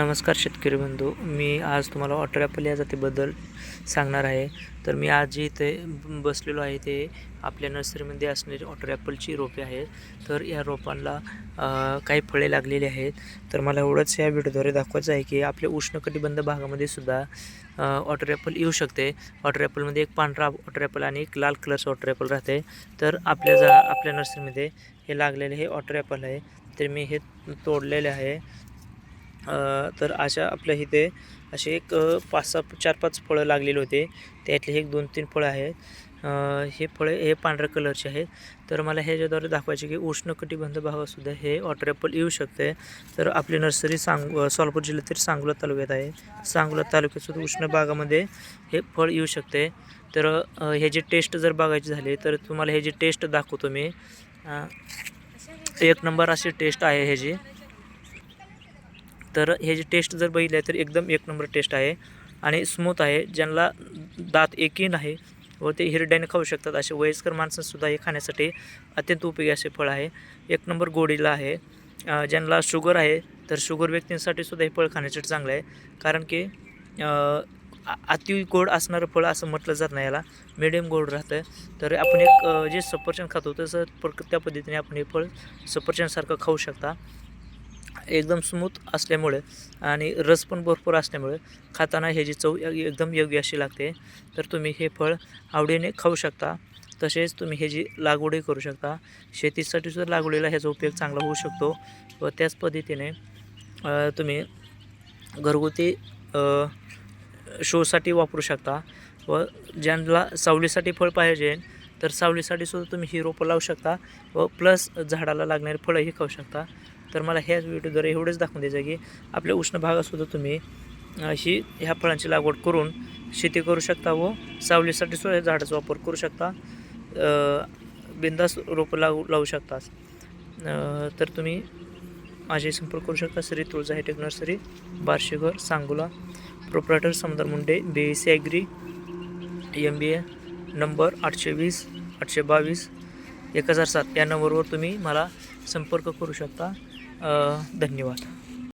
नमस्कार शेतकरी बंधू. मी आज तुम्हाला वॉटर ॲपल या जातीबद्दल सांगणार आहे. तर मी आज जे इथे बसलेलो आहे ते आपल्या नर्सरीमध्ये असणारी वॉटर ॲपलची रोपे आहेत. तर या रोपांना काही फळे लागलेली आहेत. तर मला एवढंच या व्हिडिओद्वारे दाखवायचं आहे की आपल्या उष्णकटिबंध भागामध्ये सुद्धा वॉटर ॲपल येऊ शकते. वॉटर ॲपलमध्ये एक पांढरा वॉटर ॲपल आणि एक लाल कलरचं वॉटर ॲपल राहते. तर आपल्या जा आपल्या नर्सरीमध्ये हे लागलेले हे वॉटर ॲपल आहे. तर मी हे तोडलेले आहे. तर अशा आपल्या इथे असे एक पाच सहा चार पाच फळं लागलेले होते. त्यातले एक दोन तीन फळं आहेत. हे फळे हे पांढऱ्या कलरचे आहेत. तर मला ह्याच्याद्वारे दाखवायचे की उष्णकटिबंध भागातसुद्धा हे वॉटर ॲपल येऊ शकते. तर आपली नर्सरी सांग सोलापूर जिल्ह्यातील सांगोला तालुक्यात आहे. सांगोला तालुक्यातसुद्धा उष्ण भागामध्ये हे फळ येऊ शकते. तर ह्याची टेस्ट जर बघायची झाली तर तुम्हाला ह्याची टेस्ट दाखवतो मी. एक नंबर अशी टेस्ट आहे ह्याची. तर ह्याची टेस्ट जर बघितली तर एकदम एक नंबर टेस्ट आहे आणि स्मूथ आहे. ज्यांना दात एकही नाही व ते हिरड्याने खाऊ शकतात असे वयस्कर माणसंसुद्धा हे खाण्यासाठी अत्यंत उपयोगी असे फळ आहे. एक नंबर गोडीला आहे. ज्यांना शुगर आहे तर शुगर व्यक्तींसाठी सुद्धा हे फळ खाण्यासाठी चांगलं आहे. कारण की अति गोड असणारं फळ असं म्हटलं जात नाही याला. मिडियम गोड राहतं तर आपण एक जे सफरचंद खातो तसं प्र त्या पद्धतीने आपण हे फळ सफरचंदसारखं खाऊ शकता. एकदम स्मूथ असल्यामुळे आणि रस पण भरपूर असल्यामुळे खाताना ह्याची चव एकदम योग्य अशी लागते. तर तुम्ही हे फळ आवडीने खाऊ शकता. तसेच तुम्ही ह्याची लागवडही करू शकता. शेतीसाठी सुद्धा लागवडीला ह्याचा उपयोग चांगला होऊ शकतो व त्याच पद्धतीने तुम्ही घरगुती शोसाठी वापरू शकता व ज्यांना सावलीसाठी फळ पाहिजे तर सावलीसाठी सुद्धा तुम्ही ही रोपं लावू शकता व प्लस झाडाला लागणारी फळंही खाऊ शकता. तर मला ह्याच व्हिडिओद्वारे एवढंच दाखवून द्यायचं आहे की आपल्या उष्ण भागातसुद्धा तुम्ही ही ह्या फळांची लागवड करून शेती करू शकता व सावलीसाठी सुद्धा या झाडाचा वापर करू शकता. बिंदास रोपं लावू लावू शकता. तर तुम्ही माझे संपर्क करू शकता. Shri Tulja hitech nursery बार्शीघर Sangola proprietor Samdar Munde B S C agri M B A number आठशे वीस आठशे बावीस एक हजार सात या नंबरवर तुम्ही मला संपर्क करू शकता. धन्यवाद.